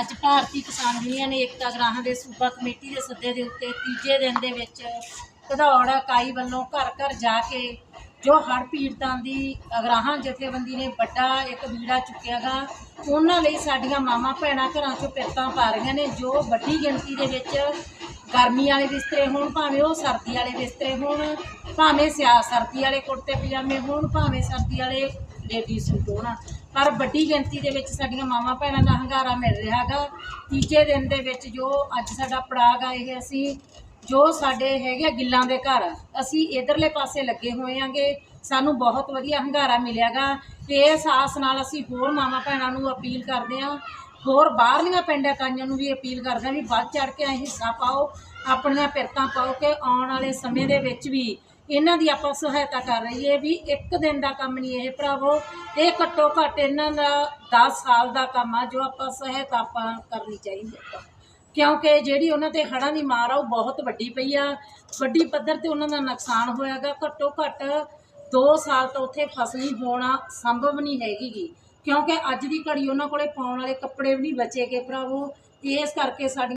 ਅੱਜ ਭਾਰਤੀ ਕਿਸਾਨ ਯੂਨੀਅਨ ਏਕਤਾ ਗ੍ਰਾਹਾਂ ਦੇ ਸੂਬਾ ਕਮੇਟੀ ਦੇ ਸੱਦੇ ਦੇ ਉੱਤੇ ਤੀਜੇ ਦਿਨ ਦੇ ਵਿੱਚ ਘਦੌੜ ਇਕਾਈ ਵੱਲੋਂ ਘਰ ਘਰ ਜਾ ਕੇ ਜੋ ਹੜ੍ਹ ਪੀੜਤਾਂ ਦੀ ਅਗਰਾਹਾਂ ਜਥੇਬੰਦੀ ਨੇ ਵੱਡਾ ਇੱਕ ਬੀੜਾ ਚੁੱਕਿਆਗਾ ਉਹਨਾਂ ਲਈ ਸਾਡੀਆਂ ਮਾਵਾਂ ਭੈਣਾਂ ਘਰਾਂ 'ਚੋਂ ਪਿਰਤਾਂ ਪਾ ਰਹੀਆਂ ਨੇ, ਜੋ ਵੱਡੀ ਗਿਣਤੀ ਦੇ ਵਿੱਚ ਗਰਮੀ ਵਾਲੇ ਬਿਸਤਰੇ ਹੋਣ, ਭਾਵੇਂ ਉਹ ਸਰਦੀ ਵਾਲੇ ਬਿਸਤਰੇ ਹੋਣ, ਭਾਵੇਂ ਸਿਆ ਸਰਦੀ ਵਾਲੇ ਕੁੜਤੇ ਪਜਾਮੇ ਹੋਣ, ਭਾਵੇਂ ਸਰਦੀ ਵਾਲੇ ਲੇਡੀ ਸੂਟ ਹੋਣ ਪਰ ਵੱਡੀ ਗਿਣਤੀ ਦੇ ਵਿੱਚ ਸਾਡੀਆਂ ਮਾਵਾਂ ਭੈਣਾਂ ਦਾ ਹੰਗਾਰਾ ਮਿਲ ਰਿਹਾ ਰਿਹਾਗਾ ਤੀਜੇ ਦਿਨ ਦੇ ਵਿੱਚ ਜੋ ਅੱਜ ਸਾਡਾ ਪੜਾਅ ਆ, ਇਹ ਅਸੀਂ ਜੋ ਸਾਡੇ ਹੈਗੇ ਆ ਗਿੱਲਾਂ ਦੇ ਘਰ, ਅਸੀਂ ਇਧਰਲੇ ਪਾਸੇ ਲੱਗੇ ਹੋਏ ਆਂਗੇ। ਸਾਨੂੰ ਬਹੁਤ ਵਧੀਆ ਹੰਗਾਰਾ ਮਿਲਿਆਗਾ ਤੇ ਇਸ ਆਸ ਨਾਲ ਅਸੀਂ ਹੋਰ ਮਾਵਾਂ ਭੈਣਾਂ ਨੂੰ ਅਪੀਲ ਕਰਦੇ ਹਾਂ ਹੋਰ ਬਾਹਰਲੀਆਂ ਪਿੰਡ ਇਕਾਈਆਂ ਨੂੰ ਵੀ ਅਪੀਲ ਕਰਦੇ ਹਾਂ ਵੀ ਵੱਧ ਚੜ ਕੇ ਹਿੱਸਾ ਪਾਓ, ਆਪਣੀਆਂ ਪਿਰਤਾਂ ਪਾਓ ਕਿ ਆਉਣ ਵਾਲੇ ਸਮੇਂ ਦੇ ਵਿੱਚ ਵੀ ਇਹਨਾਂ ਦੀ ਆਪਾਂ ਸਹਾਇਤਾ ਕਰ ਰਹੀਏ ਵੀ ਇੱਕ ਦਿਨ ਦਾ ਕੰਮ ਨਹੀਂ ਇਹ ਭਰਾਵੋ। ਇਹ ਘੱਟੋ ਘੱਟ ਇਹਨਾਂ ਦਾ 10 ਸਾਲ ਦਾ ਕੰਮ ਆ ਜੋ ਆਪਾਂ ਸਹਾਇਤਾ ਆਪਾਂ ਕਰਨੀ ਚਾਹੀਦੀ ਹੈ ਕਿਉਂਕਿ ਜਿਹੜੀ ਉਹਨਾਂ ਤੇ ਹੜ੍ਹਾਂ ਦੀ ਮਾਰ ਆ, ਉਹ ਬਹੁਤ ਵੱਡੀ ਪਈ ਆ। ਵੱਡੀ ਪੱਧਰ ਤੇ ਉਹਨਾਂ ਦਾ ਨੁਕਸਾਨ ਹੋਇਆਗਾ। ਘੱਟੋ ਘੱਟ 2 ਸਾਲ ਤੋਂ ਉੱਥੇ ਫਸਲ ਹੋਣਾ ਸੰਭਵ ਨਹੀਂ ਹੈਗੀਗੀ ਕਿਉਂਕਿ ਅੱਜ ਦੀ ਘੜੀ ਉਹਨਾਂ ਕੋਲੇ ਪਾਉਣ ਵਾਲੇ ਕੱਪੜੇ ਵੀ ਨਹੀਂ ਬਚੇਗੇ ਭਰਾਵੋ। ਇਸ ਕਰਕੇ ਸਾਡੀ